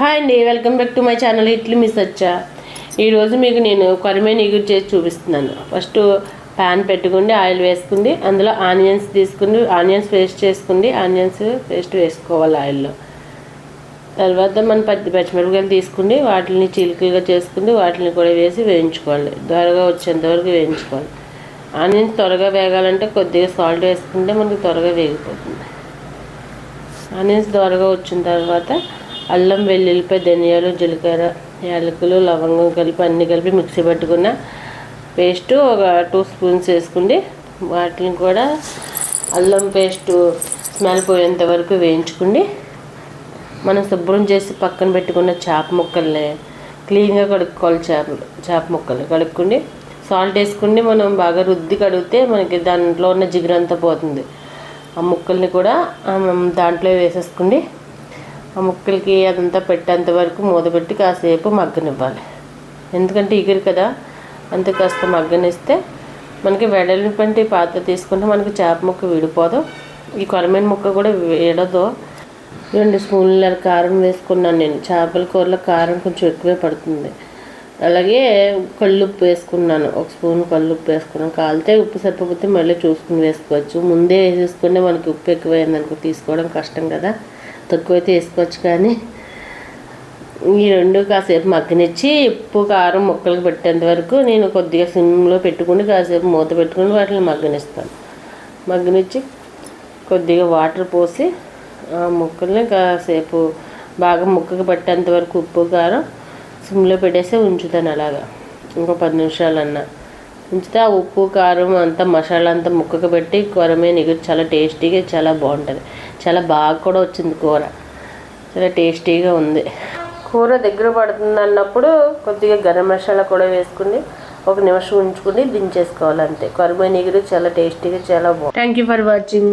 Hi అండి welcome back to my channel ఇట్లు miss వచ్చా ఈరోజు మీకు నేను కొరమేని ఎగురు చేసి చూపిస్తున్నాను. ఫస్ట్ ప్యాన్ పెట్టుకుండి ఆయిల్ వేసుకుంది అందులో ఆనియన్స్ తీసుకుని ఆనియన్స్ పేస్ట్ చేసుకుండి ఆనియన్స్ పేస్ట్ వేసుకోవాలి ఆయిల్లో. తర్వాత మనం పచ్చి పచ్చిమిరపకాయలు తీసుకుండి వాటిని చిలుకలుగా చేసుకుండి వాటిని కూడా వేసి వేయించుకోవాలి. త్వరగా వచ్చేంతవరకు వేయించుకోవాలి. ఆనియన్స్ త్వరగా వేగాలంటే కొద్దిగా సాల్ట్ వేసుకుంటే మనకి త్వరగా వేగిపోతుంది. ఆనియన్స్ త్వరగా వచ్చిన తర్వాత అల్లం వెల్లుల్లిపై ధనియాలు జీలకర్ర యాలకులు లవంగం కలిపి అన్ని కలిపి మిక్సీ పట్టుకున్న పేస్ట్ ఒక టూ స్పూన్స్ వేసుకుండి వాటిని కూడా అల్లం పేస్ట్ స్మెల్ పోయేంత వరకు వేయించుకుండి మనం శుభ్రం చేసి పక్కన పెట్టుకున్న చేప ముక్కల్ని క్లీన్గా కడుక్కోవాలి చేపలు చేప ముక్కలు. కడుక్కుండి సాల్ట్ వేసుకుండి మనం బాగా రుద్ది కడిగితే మనకి దాంట్లో ఉన్న జిగురంతా పోతుంది. ఆ ముక్కల్ని కూడా దాంట్లో వేసేసుకుండి ఆ ముక్కలకి అదంతా పెట్టేంత వరకు మూతపెట్టి కాసేపు మగ్గనివ్వాలి. ఎందుకంటే ఇగురు కదా అంతే కాస్త మగ్గనిస్తే మనకి వెడల్పంటి పాత్ర తీసుకుంటే మనకి చేప ముక్క విడిపోదు. ఈ కొరమైన ముక్క కూడా విడదు. రెండు స్పూన్ల కారం వేసుకున్నాను నేను. చేపల కూరలో కారం కొంచెం ఎక్కువే పడుతుంది. అలాగే కళ్ళుప్పు వేసుకున్నాను. ఒక స్పూన్ కళ్ళుప్పు వేసుకున్నాను. కాలితే ఉప్పు సరిపోతే మళ్ళీ చూసుకుని వేసుకోవచ్చు. ముందే వేసేసుకుంటే మనకి ఉప్పు ఎక్కువైందనుకో తీసుకోవడం కష్టం కదా. తక్కువైతే వేసుకోవచ్చు కానీ ఈ రెండు కాసేపు మగ్గనిచ్చి ఉప్పు కారం ముక్కలకు పెట్టేంత వరకు నేను కొద్దిగా సిమ్లో పెట్టుకుని కాసేపు మూత పెట్టుకుని వాటిని మగ్గనిస్తాను. మగ్గనిచ్చి కొద్దిగా వాటర్ పోసి ఆ ముక్కల్ని కాసేపు బాగా ముక్కకు పట్టేంత వరకు ఉప్పు కారం సిమ్లో పెట్టేసి ఉంచుతాను అలాగా. ఇంకో పది నిమిషాలన్నా. ఉంచితే ఆ ఉప్పు కారం అంతా మసాలా అంతా ముక్కకు పెట్టి కూరమే నిగురు చాలా టేస్టీగా చాలా బాగుంటుంది. చాలా బాగా కూడా వచ్చింది కూర. చాలా టేస్టీగా ఉంది. కూర దగ్గర పడుతుంది అన్నప్పుడు కొద్దిగా గరం మసాలా కూడా వేసుకుని ఒక నిమిషం ఉంచుకుని దించేసుకోవాలి అంతే కొరమైన ఎగురు చాలా టేస్టీగా చాలా బాగుంది. Thank you for watching